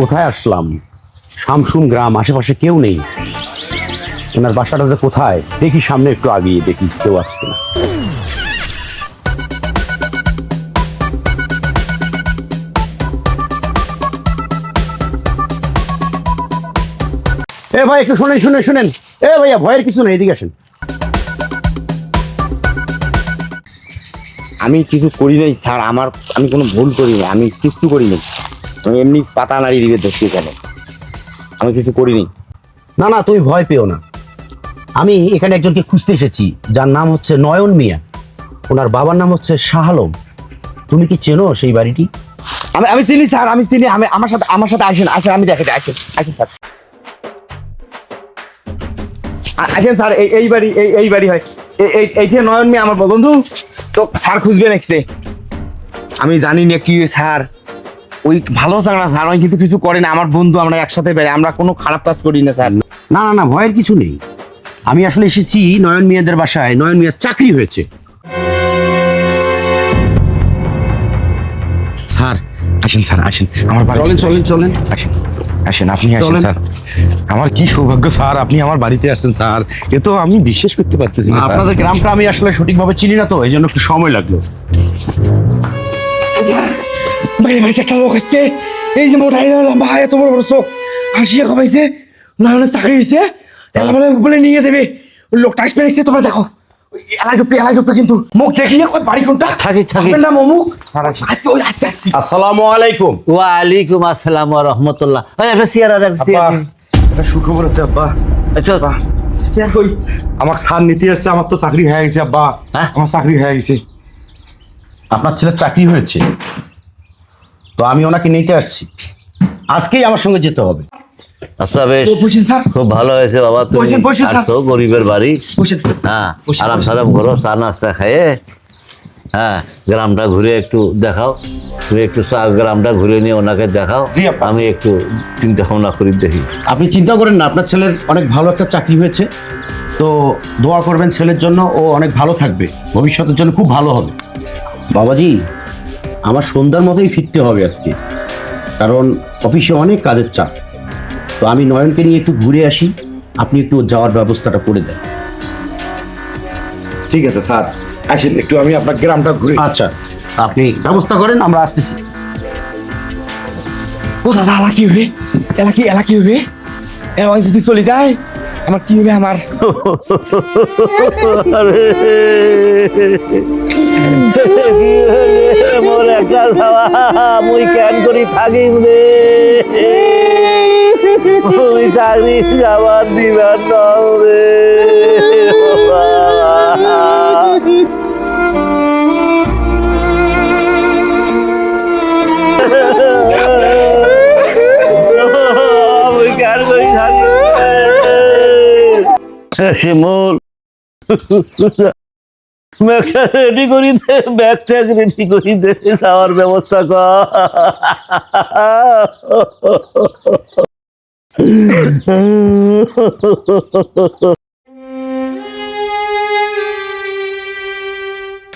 কোথায় আসলাম? শামসুম গ্রাম, আশেপাশে কেউ নেই। ওনার বাসাটা যে কোথায়? দেখি সামনে একটু আগিয়ে দেখি, কেউ আসছে না এ ভাই, একটু শুনেন শুনেন শুনেন। এ ভাইয়া, ভয়ের কিছু নেই, এদিকে আসেন। আমি কিছু করি নাই, স্যার, আমার আমি কোনো ভুল করি নাই, আমি কিছু করি নাই। আমি এমনি পাতা নাড়ি দিবে ধরছি এখানে আমি কিছু করিনি। না না তুমি ভয় পেও না। আমি এখানে একজনকে খুঁজতে এসেছি যার নাম হচ্ছে নয়ন মিয়া। ওনার বাবার নাম হচ্ছে শাহ আলম। তুমি কি চেনো সেই বাড়িটি? আমি আমি চিনি স্যার আমি চিনি আমি আমার সাথে আমার সাথে আসেন আসেন আমি দেখাতে আসেন আসেন স্যার। আসেন স্যার এই এই বাড়ি এই এই বাড়ি হয়। এই এই এইখানে নয়ন মিয়া আমার বন্ধু তো স্যার খুঁজবে নেক্সটে আমি জানি না কি স্যার। ওই ভালো স্যার না স্যার ওই কিন্তু কিছু করে না আমার বন্ধু আমরা একসাথে বেড়ে আমরা কোনো খারাপ কাজ করি না স্যার। না না না ভয়ের কিছু নেই। আমি আসলে এসেছি নয়ন মিয়াদের বাসায় নয়ন মিয়ার চাকরি হয়েছে। স্যার আসেন স্যার আসেন। আমার বাড়ি চলেন চলেন চলেন। আসেন আসেন আপনি আসেন চলেন। স্যার। আমার কি সৌভাগ্য স্যার আপনি আমার বাড়িতে আসছেন স্যার। এ তো আমি বিশ্বাস করতে পারতেছি না আপনাদের গ্রামটা আমি আসলে সঠিকভাবে চিনি না তো এই জন্য একটু সময় লাগল। বাইরে বাড়িতে একটা লোক আসছে। এই যে মোটা এই লম্বা এত বড় বড় চোখ। হাসিয়ে খাবাইছে না হলে চাকরি হয়েছে এলা বলে বলে নিয়ে দেবে ওই লোকটা আসবে এসে তোমরা দেখো। ওই এলাই ডুববে এলাই ডুববে কিন্তু। মুখ দেখিয়ে কই বাড়ি কোনটা? থাকি, থাকি। আপনার নাম অমুক? আচ্ছা ওই আচ্ছা আচ্ছা। আসসালামু আলাইকুম। ওয়ালাইকুম আসসালাম ওয়া রাহমাতুল্লাহ। ওই একটা চেয়ার আর একটা চেয়ার এটা সুখবর আছে আব্বা। আচ্ছা। আব্বা স্যার কই? আমার স্যার নিতে আসছে আমার তো চাকরি হয়ে গেছে আব্বা। হ্যাঁ? আমার চাকরি হয়ে গেছে। আপনার ছেলের চাকরি হয়েছে? তো আমি ওনাকে নিতে আসছি। আজকেই আমার সঙ্গে যেতে হবে। আচ্ছা বেশ। খুব ভালো হয়েছে বাবা তুমি আসছো গরিবের বাড়ি। হ্যাঁ আরাম সারাম করো চা নাস্তা খাইয়ে। হ্যাঁ গ্রামটা ঘুরে একটু দেখাও। তুমি একটু চা গ্রামটা ঘুরে নিয়ে ওনাকে দেখাও। আমি একটু চিন্তা ভাবনা করি দেখি। আপনি চিন্তা করেন না আপনার ছেলের অনেক ভালো একটা চাকরি হয়েছে। তো দোয়া করবেন ছেলের জন্য ও অনেক ভালো থাকবে। ভবিষ্যতের জন্য খুব ভালো হবে। বাবাজি আমার সন্ধ্যার মতোই ফিরতে হবে আজকে। কারণ অফিসে অনেক কাজের চাপ। তো আমি নয়নকে নিয়ে একটু ঘুরে আসি। আপনি একটু যাওয়ার ব্যবস্থাটা করে দেন। ঠিক আছে স্যার। আসেন একটু আমি আপনার গ্রামটা ঘুরে। আচ্ছা আপনি ব্যবস্থা করেন আমরা আসতেছি। ও দাদা এলা কি হবে? এলা কি এলা কি হবে? এলা ওই যদি চলে যায় আমার কি হবে আমার? মোর একা যাওয়া থাকিম রে মুই চাকরি যাবার দিবার নাও রে শিমুল রেডি করি দে ব্যাগ ট্যাগ রেডি করি দে যাওয়ার ব্যবস্থা কর।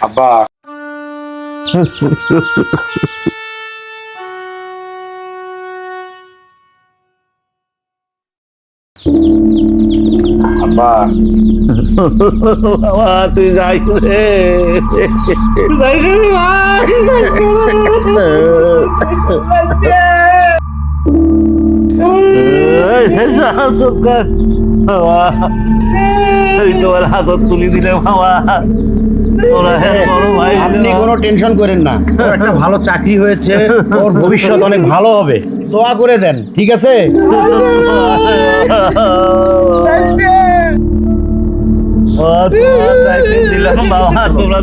আব্বা। আব্বা বাবা তুই যাইস রে। যাইস রে তোমার হাতত তুলি দিলে বাবা। হ্যাঁ ভাই। আপনি কোনো টেনশন করেন না। একটা ভালো চাকরি হয়েছে। ওর ভবিষ্যৎ অনেক ভালো হবে। দোয়া করে দেন ঠিক আছে? দিলাম বাবা তোমরা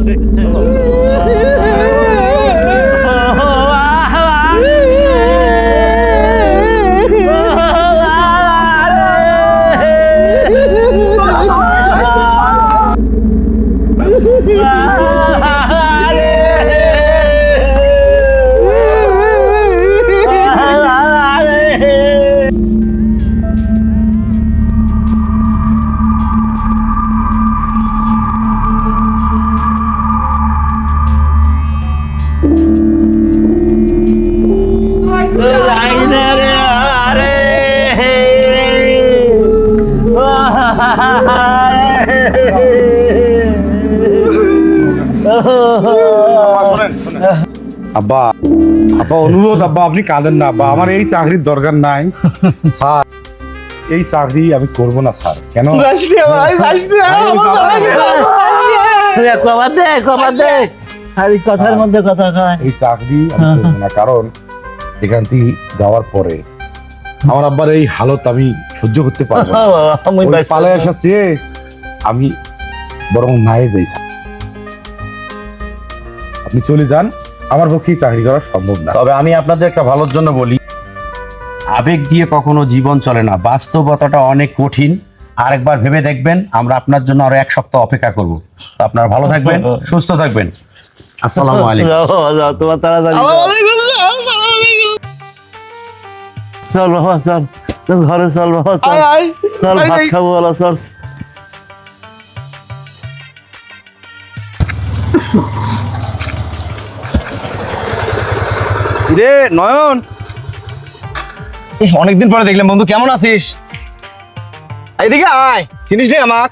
আব্বা আব্বা অনুরোধ আব্বা আপনি কাঁদেন না আব্বা। আমার এই চাকরির দরকার নাই। স্যার এই চাকরি আমি করব না স্যার। কেন? তুই দে আর এই কথার মধ্যে কথা এই চাকরি না কারণ এখান থেকে যাওয়ার পরে আমার আব্বার এই হালত আমি সহ্য করতে পারব না। আমি ওই পালে আসা চেয়ে আমি বরং নাই যাই আপনি চলে যান আমার পক্ষে এই চাকরি করা সম্ভব না। তবে আমি আপনাদের একটা ভালোর জন্য বলি আবেগ দিয়ে কখনো জীবন চলে না বাস্তবতাটা অনেক কঠিন। আরেকবার ভেবে দেখবেন আমরা আপনার জন্য আরও এক সপ্তাহ অপেক্ষা করব। তো আপনারা ভালো থাকবেন সুস্থ থাকবেন। আসসালামু আলাইকুম। যাও যাও তোমার তাড়াতাড়ি যাও। চল বাবা চল। চল ঘরে চল বাবা চল। চল ভাত খাব বলো চল। রে নয়ন? অনেকদিন পরে দেখলাম বন্ধু কেমন আছিস? এদিকে আয়। চিনিস রে আমাক?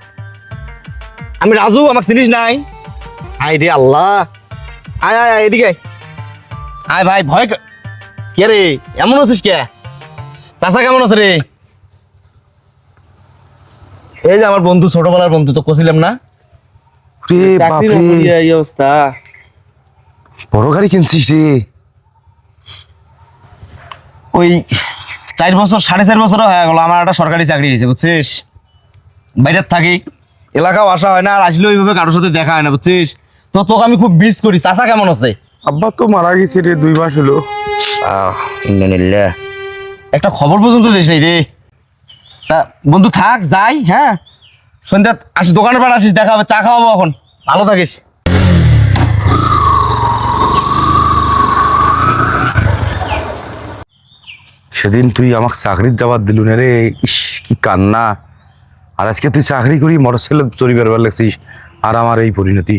আমি রাজু আমাকে চিনিস নাই? আয় রে আল্লাহ। আয় আয় আয় এদিকে আয়। আয় ভাই ভয় কে রে এমন আছিস কে? চাচা কেমন আছে রে? এই যে আমার বন্ধু ছোটবেলার বন্ধু তো কছিলাম না? এই অবস্থা। বড় গাড়ি কিনছিস রে। ওই চার বছর সাড়ে চার বছর হয়ে গেল আমার একটা সরকারি চাকরি হয়েছে বুঝছিস? বাইরের থাকি এলাকাও আসা হয় না আর আসলে ওইভাবে কারোর সাথে দেখা হয় না বুঝছিস? তো তোকে আমি খুব মিস করি। চাচা কেমন আছে? আব্বা তো মারা গেছে রে দুই মাস হলো। একটা খবর পর্যন্ত দিস নাই রে। তা, বন্ধু থাক, যাই হ্যাঁ? সন্ধ্যা, আসিস, দোকানের পাড়ে আসিস, দেখা হবে, চা খাওয়াবো এখন। ভালো থাকিস। সেদিন তুই আমাকে চাকরির যাবার দিল না রে, ইস, কি কান্না। আর আজকে তুই চাকরি করি মোটর সাইকেল চুরি করবার লাগছিস, আর আমার এই পরিণতি।